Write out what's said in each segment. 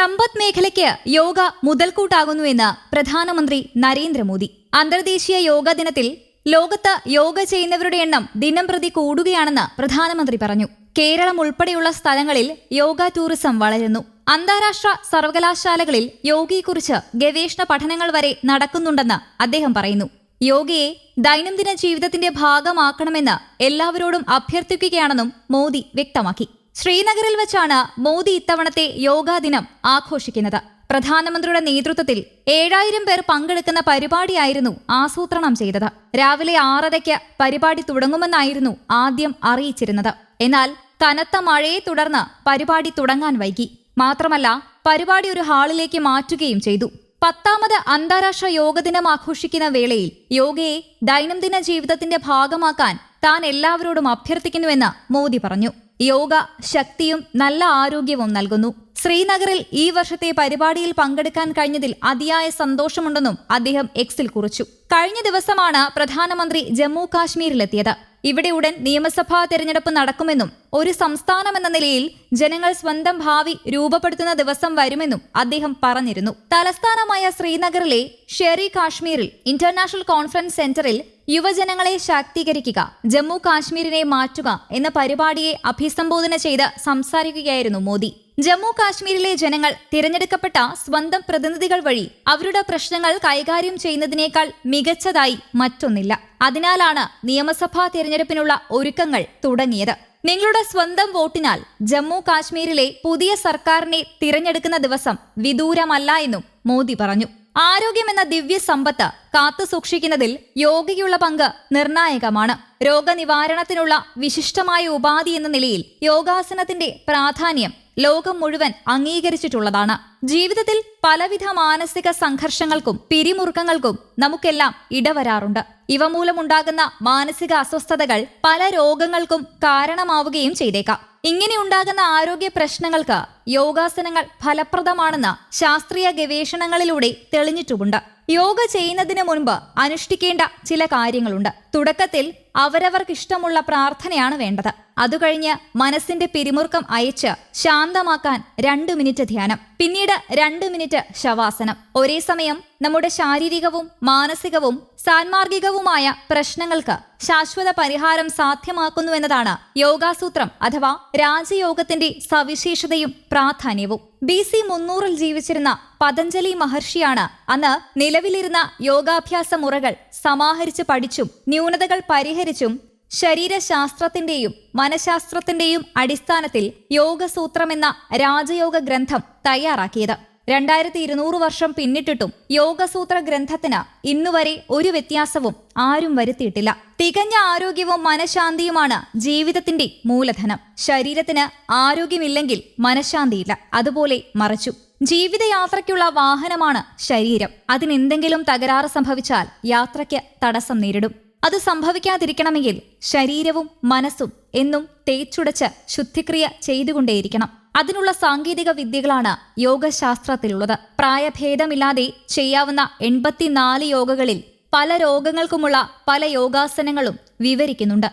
സമ്പദ് മേഖലയ്ക്ക് യോഗ മുതൽക്കൂട്ടാകുന്നുവെന്ന് പ്രധാനമന്ത്രി നരേന്ദ്രമോദി. അന്തർദേശീയ യോഗ ദിനത്തിൽ ലോകത്ത് യോഗ ചെയ്യുന്നവരുടെ എണ്ണം ദിനം പ്രതി കൂടുകയാണെന്ന് പ്രധാനമന്ത്രി പറഞ്ഞു. കേരളം ഉൾപ്പെടെയുള്ള സ്ഥലങ്ങളിൽ യോഗ ടൂറിസം വളരുന്നു. അന്താരാഷ്ട്ര സർവകലാശാലകളിൽ യോഗയെക്കുറിച്ച് ഗവേഷണ പഠനങ്ങൾ വരെ നടക്കുന്നുണ്ടെന്ന് അദ്ദേഹം പറയുന്നു. യോഗയെ ദൈനംദിന ജീവിതത്തിന്റെ ഭാഗമാക്കണമെന്ന് എല്ലാവരോടും അഭ്യർത്ഥിക്കുകയാണെന്നും മോദി വ്യക്തമാക്കി. ശ്രീനഗറിൽ വെച്ചാണ് മോദി ഇത്തവണത്തെ യോഗാ ദിനം ആഘോഷിക്കുന്നത്. പ്രധാനമന്ത്രിയുടെ നേതൃത്വത്തിൽ ഏഴായിരം പേർ പങ്കെടുക്കുന്ന പരിപാടിയായിരുന്നു ആസൂത്രണം ചെയ്തത്. രാവിലെ ആറരയ്ക്ക് പരിപാടി തുടങ്ങുമെന്നായിരുന്നു ആദ്യം അറിയിച്ചിരുന്നത്. എന്നാൽ കനത്ത മഴയെ തുടർന്ന് പരിപാടി തുടങ്ങാൻ വൈകി. മാത്രമല്ല പരിപാടി ഒരു ഹാളിലേക്ക് മാറ്റുകയും ചെയ്തു. പത്താമത് അന്താരാഷ്ട്ര യോഗ ദിനം ആഘോഷിക്കുന്ന വേളയിൽ യോഗയെ ദൈനംദിന ജീവിതത്തിന്റെ ഭാഗമാക്കാൻ താൻ എല്ലാവരോടും അഭ്യർത്ഥിക്കുന്നുവെന്ന് മോദി പറഞ്ഞു. യോഗ ശക്തിയും നല്ല ആരോഗ്യവും നൽകുന്നു. ശ്രീനഗറിൽ ഈ വർഷത്തെ പരിപാടിയിൽ പങ്കെടുക്കാൻ കഴിഞ്ഞതിൽ അതിയായ സന്തോഷമുണ്ടെന്നും അദ്ദേഹം എക്സിൽ കുറിച്ചു. കഴിഞ്ഞ ദിവസമാണ് പ്രധാനമന്ത്രി ജമ്മു കാശ്മീരിലെത്തിയത്. ഇവിടെ ഉടൻ നിയമസഭാ തെരഞ്ഞെടുപ്പ് നടക്കുമെന്നും ഒരു സംസ്ഥാനമെന്ന നിലയിൽ ജനങ്ങൾ സ്വന്തം ഭാവി രൂപപ്പെടുത്തുന്ന ദിവസം വരുമെന്നും അദ്ദേഹം പറഞ്ഞിരുന്നു. തലസ്ഥാനമായ ശ്രീനഗറിലെ ഷെറി കാശ്മീരിൽ ഇന്റർനാഷണൽ കോൺഫറൻസ് സെന്ററിൽ യുവജനങ്ങളെ ശാക്തീകരിക്കുക ജമ്മു കാശ്മീരിനെ മാറ്റുക എന്ന പരിപാടിയെ അഭിസംബോധന ചെയ്ത് സംസാരിക്കുകയായിരുന്നു മോദി. ജമ്മു കാശ്മീരിലെ ജനങ്ങൾ തിരഞ്ഞെടുക്കപ്പെട്ട സ്വന്തം പ്രതിനിധികൾ വഴി അവരുടെ പ്രശ്നങ്ങൾ കൈകാര്യം ചെയ്യുന്നതിനേക്കാൾ മികച്ചതായി മറ്റൊന്നില്ല. അതിനാലാണ് നിയമസഭാ തിരഞ്ഞെടുപ്പിനുള്ള ഒരുക്കങ്ങൾ തുടങ്ങിയത്. നിങ്ങളുടെ സ്വന്തം വോട്ടിനാൽ ജമ്മു കാശ്മീരിലെ പുതിയ സർക്കാരിനെ തിരഞ്ഞെടുക്കുന്ന ദിവസം വിദൂരമല്ല എന്നും മോദി പറഞ്ഞു. ആരോഗ്യമെന്ന ദിവ്യ സമ്പത്ത് കാത്തു സൂക്ഷിക്കുന്നതിൽ യോഗയ്ക്കുള്ള പങ്ക് നിർണായകമാണ്. രോഗനിവാരണത്തിനുള്ള വിശിഷ്ടമായ ഉപാധി എന്ന നിലയിൽ യോഗാസനത്തിന്റെ പ്രാധാന്യം ലോകം മുഴുവൻ അംഗീകരിച്ചിട്ടുള്ളതാണ്. ജീവിതത്തിൽ പലവിധ മാനസിക സംഘർഷങ്ങൾക്കും പിരിമുറുക്കങ്ങൾക്കും നമുക്കെല്ലാം ഇടവരാറുണ്ട്. ഇവ മൂലമുണ്ടാകുന്ന മാനസിക അസ്വസ്ഥതകൾ പല രോഗങ്ങൾക്കും കാരണമാവുകയും ചെയ്തേക്കാം. ഇങ്ങനെ ഉണ്ടാകുന്ന ആരോഗ്യ പ്രശ്നങ്ങൾക്ക് യോഗാസനങ്ങൾ ഫലപ്രദമാണെന്ന് ശാസ്ത്രീയ ഗവേഷണങ്ങളിലൂടെ തെളിഞ്ഞിട്ടുമുണ്ട്. യോഗ ചെയ്യുന്നതിന് മുൻപ് അനുഷ്ഠിക്കേണ്ട ചില കാര്യങ്ങളുണ്ട്. തുടക്കത്തിൽ അവരവർക്ക് ഇഷ്ടമുള്ള പ്രാർത്ഥനയാണ് വേണ്ടത്. അതുകഴിഞ്ഞ് മനസ്സിന്റെ പിരിമുറുക്കം അയച്ച് ശാന്തമാക്കാൻ രണ്ടു മിനിറ്റ് ധ്യാനം പിന്നീട് രണ്ട് മിനിറ്റ് ശവാസനം. ഒരേ സമയം നമ്മുടെ ശാരീരികവും മാനസികവും സാൻമാർഗികവുമായ പ്രശ്നങ്ങൾക്ക് ശാശ്വത പരിഹാരം സാധ്യമാക്കുന്നു എന്നതാണ് യോഗാസൂത്രം അഥവാ രാജയോഗത്തിന്റെ സവിശേഷതയും പ്രാധാന്യവും. ബി സി മുന്നൂറിൽ ജീവിച്ചിരുന്ന പതഞ്ജലി മഹർഷിയാണ് അന്ന് നിലവിലിരുന്ന യോഗാഭ്യാസ മുറകൾ സമാഹരിച്ച് പഠിച്ചും ന്യൂനതകൾ പരിഹരിച്ചും ശരീരശാസ്ത്രത്തിന്റെയും മനഃശാസ്ത്രത്തിന്റെയും അടിസ്ഥാനത്തിൽ യോഗസൂത്രമെന്ന രാജയോഗ ഗ്രന്ഥം തയ്യാറാക്കിയത്. രണ്ടായിരത്തി ഇരുന്നൂറ് വർഷം പിന്നിട്ടിട്ടും യോഗസൂത്ര ഗ്രന്ഥത്തിന് ഇന്നുവരെ ഒരു വ്യത്യാസവും ആരും വരുത്തിയിട്ടില്ല. തികഞ്ഞ ആരോഗ്യവും മനഃശാന്തിയുമാണ് ജീവിതത്തിന്റെ മൂലധനം. ശരീരത്തിന് ആരോഗ്യമില്ലെങ്കിൽ മനഃശാന്തിയില്ല. അതുപോലെ മറച്ചു. ജീവിതയാത്രയ്ക്കുള്ള വാഹനമാണ് ശരീരം. അതിനെന്തെങ്കിലും തകരാറ് സംഭവിച്ചാൽ യാത്രയ്ക്ക് തടസ്സം നേരിടും. അത് സംഭവിക്കാതിരിക്കണമെങ്കിൽ ശരീരവും മനസ്സും എന്നും തേച്ചുടച്ച് ശുദ്ധിക്രിയ ചെയ്തുകൊണ്ടേയിരിക്കണം. അതിനുള്ള സാങ്കേതിക വിദ്യകളാണ് യോഗശാസ്ത്രത്തിലുള്ളത്. പ്രായഭേദമില്ലാതെ ചെയ്യാവുന്ന എൺപത്തിനാല് യോഗകളിൽ പല രോഗങ്ങൾക്കുമുള്ള പല യോഗാസനങ്ങളും വിവരിക്കുന്നുണ്ട്.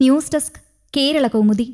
News desk Kerala Kaumudi